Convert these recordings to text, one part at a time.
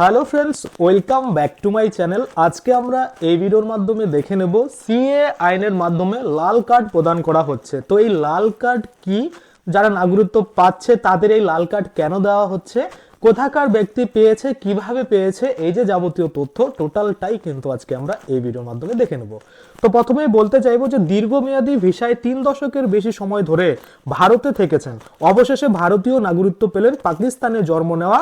Hello friends welcome back to my channel আজকে আমরা এই ভিডিওর মাধ্যমে দেখে নেব সিএ আইনের মাধ্যমে লাল কার্ড প্রদান করা হচ্ছে। তো এই লাল কার্ড কি? যারা নাগরিকত্ব পাচ্ছে, তাদের এই লাল কার্ড কেন দেওয়া হচ্ছে? কোথাকার ব্যক্তি পেয়েছে, কীভাবে পেয়েছে, এই যে যাবতীয় তথ্য টোটালটাই কিন্তু আজকে আমরা এই ভিডিওর মাধ্যমে দেখে নেব। তো প্রথমেই বলতে চাইব যে দীর্ঘমেয়াদী ভিসায় তিন দশকের বেশি সময় ধরে ভারতে থেকেছেন। অবশেষে ভারতীয় নাগরিকত্ব পেলেন পাকিস্তানে জন্ম নেওয়া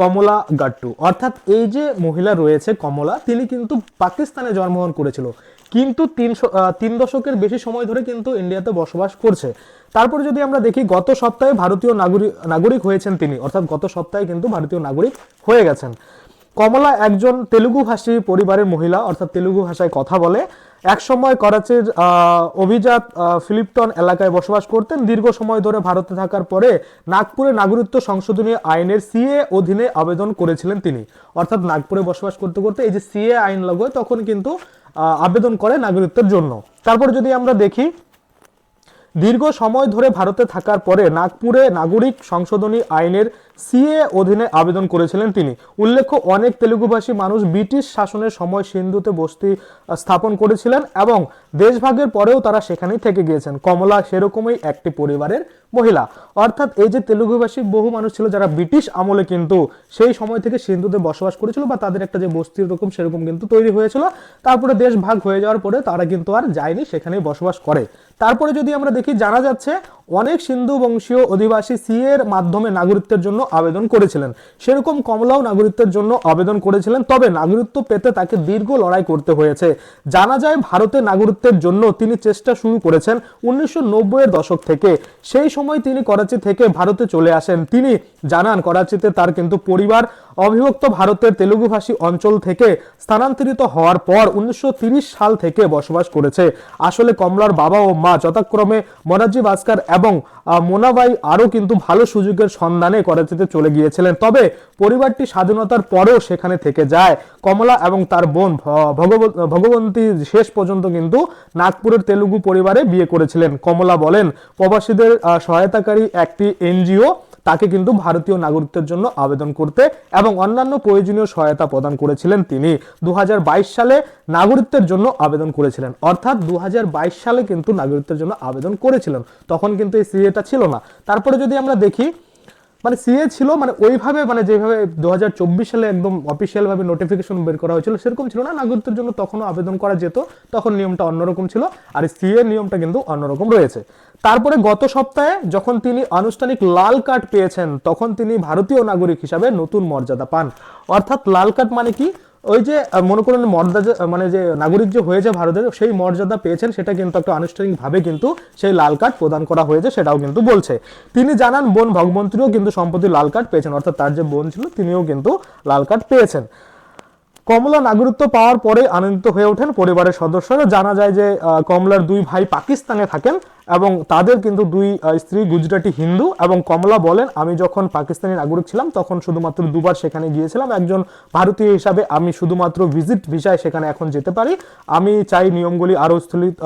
কমলা গাট্টু অর্থাৎ এই যে মহিলা রয়েছে কমলা, তিনি কিন্তু পাকিস্তানে জন্মগ্রহণ করেছিল। কিন্তু তিনশো তিন দশকের বেশি সময় ধরে কিন্তু ইন্ডিয়াতে বসবাস করছে। তারপর যদি আমরা দেখি, গত সপ্তাহে ভারতীয় নাগরিক নাগরিক হয়েছেন তিনি। অর্থাৎ গত সপ্তাহে কিন্তু ভারতীয় নাগরিক হয়ে গেছেন। কমলা একজন তেলুগু ভাষী পরিবারের মহিলা, অর্থাৎ তেলুগু ভাষায় কথা বলে। একসময় করাচির অভিজাত ফিলিপটন এলাকায় বসবাস করতেন। দীর্ঘ সময় ধরে ভারতে থাকার পরে নাগপুরে নাগরিকত্ব সংশোধনী আইনের সিএ অধীনে আবেদন করেছিলেন তিনি। অর্থাৎ নাগপুরে বসবাস করতে করতে এই যে সিএ আইন লাগবে তখন কিন্তু আবেদন করে নাগরিকত্বের জন্য। তারপর যদি আমরা দেখি দীর্ঘ সময় ধরে ভারতে থাকার পরে নাগপুরে নাগরিক সংশোধনী আইনের সিএ অধীনে আবেদন করেছিলেন তিনি। উল্লেখ্য, অনেক তেলুগুভাষী মানুষ ব্রিটিশ শাসনের সময় সিন্ধুতে বসতি স্থাপন করেছিলেন এবং দেশভাগের পরেও তারা সেখানেই থেকে গিয়েছেন। কমলা সেরকমই একটি পরিবারের মহিলা। অর্থাৎ এই যে তেলুগুভাষী বহু মানুষ ছিল যারা ব্রিটিশ আমলে কিন্তু সেই সময় থেকে সিন্ধুতে বসবাস করেছিল বা তাদের একটা যে বস্তি রকম সেরকম কিন্তু তৈরি হয়েছিল, তারপরে দেশ ভাগ হয়ে যাওয়ার পরে তারা কিন্তু আর যায়নি, সেখানেই বসবাস করে। তারপরে যদি আমরা দেখি জানা যাচ্ছে, অনেক সিন্ধু বংশীয় অধিবাসী সি এর মাধ্যমে নাগরিকত্বের জন্য আবেদন করেছিলেন। সেরকম কমলাও নাগরিকত্বের জন্য আবেদন করেছিলেন, তবে নাগরিকত্ব পেতে তাকে দীর্ঘ লড়াই করতে হয়েছে। জানা যায়, ভারতে নাগরিকত্বের জন্য তিনি চেষ্টা শুরু করেছেন উনিশশো এর দশক থেকে। সেই সময় তিনি করাচি থেকে ভারতে চলে আসেন। তিনি জানান, করাচিতে তার কিন্তু পরিবার অবিভক্ত ভারতের তেলুগুভাষী অঞ্চল থেকে স্থানান্তরিত হওয়ার পর উনিশশো সাল থেকে বসবাস করেছে। আসলে কমলার বাবা ও মা যথাক্রমে মোনাজি ভাস্কর এবং মোনাবাই আরও কিন্তু ভালো সুযোগের সন্ধানে করাচিতে চলে গিয়েছিলেন। তবে পরিবারটি স্বাধীনতার পরেও সেখানে থেকে যায়। কমলা এবং তার বোন ভগবন্তী শেষ পর্যন্ত কিন্তু নাগপুরের তেলুগু পরিবারে বিয়ে করেছিলেন। কমলা বলেন, প্রবাসীদের সহায়তাকারী একটি এনজিও তাকে কিন্তু ভারতীয় নাগরিকদের জন্য আবেদন করতে এবং অন্যান্য প্রয়োজনীয় সহায়তা প্রদান করেছিলেন তিনি। দু হাজার বাইশ সালে নাগরিকদের জন্য আবেদন করেছিলেন। অর্থাৎ দু হাজার বাইশ সালে কিন্তু নাগরিকদের জন্য আবেদন করেছিলেন। তখন কিন্তু এই সিএটা ছিল না। তারপরে যদি আমরা দেখি মানে সিএ ছিল মানে ওইভাবে মানে যেভাবে দু সালে একদম অফিসিয়াল ভাবে নোটিফিকেশন বের করা হয়েছিল, সেরকম ছিল না। নাগরিকদের জন্য তখনও আবেদন করা যেত, তখন নিয়মটা অন্যরকম ছিল, আর সিএ নিয়মটা কিন্তু অন্যরকম রয়েছে। তারপরে গত সপ্তাহে যখন তিনি আনুষ্ঠানিক লাল কার্ড পেয়েছেন, তখন তিনি ভারতীয় নাগরিক হিসাবে নতুন মর্যাদা পান। অর্থাৎ লাল কার্ড মানে কি? ওই যে মনে করেন মর্যাদা মানে যে নাগরিক যে হয়েছে ভারতের, সেই মর্যাদা পেয়েছেন, সেটা কিন্তু একটা আনুষ্ঠানিকভাবে কিন্তু সেই লাল কার্ড প্রদান করা হয়েছে, সেটাও কিন্তু বলছে। তিনি জানান, বোন ভগবন্তীও কিন্তু সম্প্রতি লাল কার্ড পেয়েছেন, অর্থাৎ তার যে বোন ছিল, তিনিও কিন্তু লাল কার্ড পেয়েছেন। কমলা নাগরিকত্ব পাওয়ার পরে আনন্দিত হয়ে ওঠেন পরিবারের সদস্যরা। জানা যায় যে কমলার দুই ভাই পাকিস্তানে থাকেন এবং তাদের কিন্তু দুই স্ত্রী গুজরাটি হিন্দু এবং কমলা বলেন, আমি যখন পাকিস্তানি নাগরিক ছিলাম, তখন শুধুমাত্র দুবার সেখানে গিয়েছিলাম। একজন ভারতীয় হিসাবে আমি শুধুমাত্র ভিজিট ভিসায় সেখানে এখন যেতে পারি। আমি চাই নিয়মগুলি আরও স্থলিত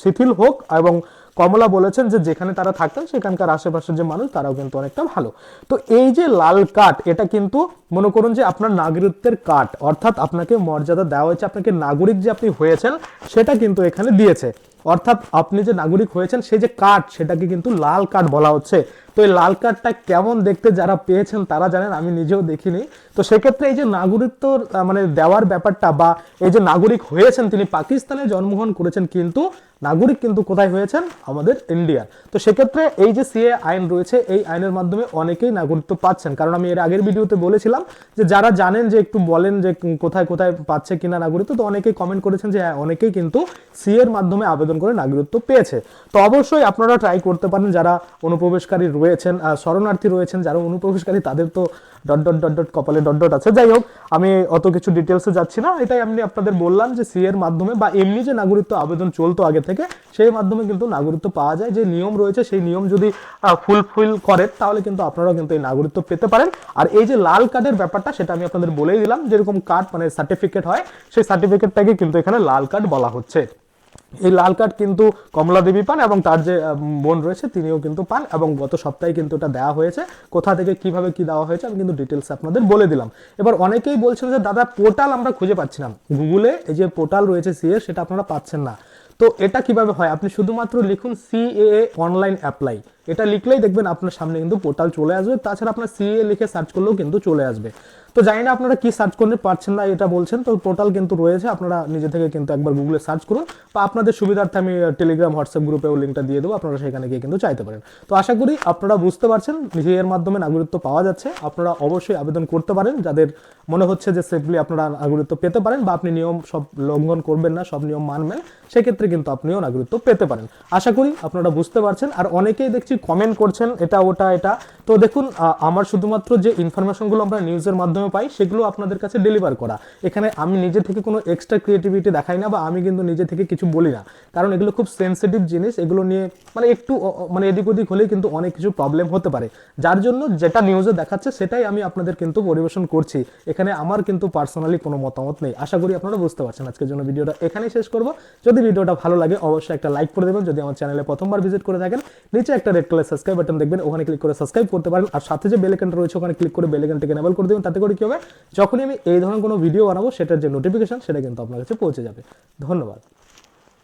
শিথিল হোক এবং কমলা বলেছেন যে যেখানে তারা থাকতেন, সেখানকার আশেপাশের যে মানুষ, তারাও কিন্তু অনেকটা ভালো। তো এই যে লাল কাঠ, এটা কিন্তু মনে করুন যে আপনার নাগরিকত্বের কাঠ, অর্থাৎ আপনাকে মর্যাদা দেওয়া হয়েছে, আপনাকে নাগরিক যে আপনি হয়েছেন, সেটা কিন্তু এখানে দিয়েছে। অর্থাৎ আপনি যে নাগরিক হয়েছেন, সেই যে কার্ড সেটাকে কিন্তু লাল কার্ড বলা হচ্ছে। তো এই লাল কার্ডটা কেমন দেখতে যারা পেয়েছেন, তারা জানেন, আমি নিজেও দেখিনি। তো সেক্ষেত্রে এই যে নাগরিকত্ব মানে দেওয়ার ব্যাপারটা বা এই যে নাগরিক হয়েছেন, তিনি পাকিস্তানে জন্মগ্রহণ করেছেন, কিন্তু নাগরিক কিন্তু কোথায় হয়েছেন? আমাদের ইন্ডিয়ার তো সেক্ষেত্রে এই যে সিএ আইন রয়েছে, এই আইনের মাধ্যমে অনেকেই নাগরিকত্ব পাচ্ছেন। কারণ আমি এর আগের ভিডিওতে বলেছিলাম যে যারা জানেন যে একটু বলেন যে কোথায় কোথায় পাচ্ছে কিনা নাগরিকত্ব, তো অনেকেই কমেন্ট করেছেন যে হ্যাঁ অনেকেই কিন্তু সিএ এর মাধ্যমে আবেদন করে নাগরিকত্ব পেয়েছে। তো অবশ্যই আপনারা ট্রাই করতে পারেন যারা অনুপ্রবেশকারী রয়েছেন শরণার্থী রয়েছেন, যারা অনুপ্রবেশকারী তাদের তো ডট ডট ডট ডট কপালে ডট ডট আছে। যাই হোক, আমি অত কিছু ডিটেলসে যাচ্ছি না। এটাই আমি আপনাদের বললাম যে সি এর মাধ্যমে বা এমনি যে নাগরিকত্ব আবেদন চলতো আগে থেকে, সেই মাধ্যমে কিন্তু নাগরিকত্ব পাওয়া যায়। যে নিয়ম রয়েছে, সেই নিয়ম যদি ফুলফিল করেন, তাহলে কিন্তু আপনারাও কিন্তু এই নাগরিকত্ব পেতে পারেন। আর এই যে লাল কার্ডের ব্যাপারটা, সেটা আমি আপনাদের বলেই দিলাম। যেরকম কার্ড মানে সার্টিফিকেট হয়, সেই সার্টিফিকেটটাকে কিন্তু এখানে লাল কার্ড বলা হচ্ছে। এই লাল কার্ড কিন্তু কমলা দেবী পান এবং তার যে বোন রয়েছে তিনিও কিন্তু পান এবং গত সপ্তাহে কিন্তু এটা দেওয়া হয়েছে। কোথা থেকে কীভাবে কি দেওয়া হয়েছে আমি কিন্তু ডিটেলস আপনাদের বলে দিলাম। এবার অনেকেই বলছিল যে, দাদা, পোর্টাল আমরা খুঁজে পাচ্ছি না। গুগলে এই যে পোর্টাল রয়েছে সিএ সেটা আপনারা পাচ্ছেন না। তো এটা কীভাবে হয়? আপনি শুধুমাত্র লিখুন সিএএ অনলাইন অ্যাপ্লাই এটা লিখলেই দেখবেন আপনার সামনে কিন্তু পোর্টাল চলে আসবে। তাছাড়া আপনার সিএ লিখে সার্চ করলেও কিন্তু চলে আসবে। তো জানি না আপনারা কি সার্চ করতে পারছেন না এটা বলছেন, তো পোর্টাল কিন্তু রয়েছে, আপনারা নিজে থেকে কিন্তু একবার গুগলে সার্চ করুন। বা আপনাদের সুবিধার্থে আমি টেলিগ্রাম হোয়াটসঅ্যাপ গ্রুপেও লিঙ্কটা দিয়ে দেবো, আপনারা সেখানে গিয়ে কিন্তু চাইতে পারেন। তো আশা করি আপনারা বুঝতে পারছেন, নিজের মাধ্যমে নাগরিকত্ব পাওয়া যাচ্ছে। আপনারা অবশ্যই আবেদন করতে পারেন, যাদের মনে হচ্ছে যে সেফলি আপনারা নাগরিকত্ব পেতে পারেন বা আপনি নিয়ম সব লঙ্ঘন করবেন না, সব নিয়ম মানবেন, সেক্ষেত্রে কিন্তু আপনিও নাগরিকত্ব পেতে পারেন। আশা করি আপনারা বুঝতে পারছেন, আর অনেকেই দেখছি কমেন্ট করছেন, এটা, ওটা, এটা। তো দেখুন আমার শুধুমাত্র যে ইনফরমেশনগুলো আমরা নিউজের মাধ্যমে পাই, সেগুলো আপনাদের কাছে ডেলিভার করা। এখানে আমি নিজে থেকে কোনো এক্সট্রা ক্রিয়েটিভিটি দেখাই না বা আমি কিন্তু নিজে থেকে কিছু বলি না। কারণ এগুলো খুব সেন্সিটিভ জিনিস, এগুলো নিয়ে মানে একটু মানে এদিক ওদিক হলেই কিন্তু অনেক কিছু প্রবলেম হতে পারে। যার জন্য যেটা নিউজে দেখাচ্ছে, সেটাই আমি আপনাদের কিন্তু পরিবেশন করছি। এখানে আমার কিন্তু পার্সোনালি কোনো মতামত নেই। আশা করি আপনারা বুঝতে পারছেন আজকের জন্য ভিডিওটা। এখানেই শেষ করব। যদি ভিডিওটা ভালো লাগে, অবশ্যই একটা লাইক করে দেবেন। যদি আমার চ্যানেলে প্রথমবার ভিজিট করে থাকেন, নিচে একটা রেড কালার সাবস্ক্রাইব বাটন দেখবেন, ওখানে ক্লিক করে সাবস্ক্রাইব করতে পারেন। আর সাথে যে বেলেকানটা রয়েছে, ওখানে ক্লিক করে বেলেকানটাকে এনেবল করে দেবেন, তাতে করে কি হবে? যখনই আমি এই ধরনের কোনো ভিডিও বানাবো, সেটার যে নোটিফিকেশন সেটা কিন্তু আপনার কাছে পৌঁছে যাবে। ধন্যবাদ।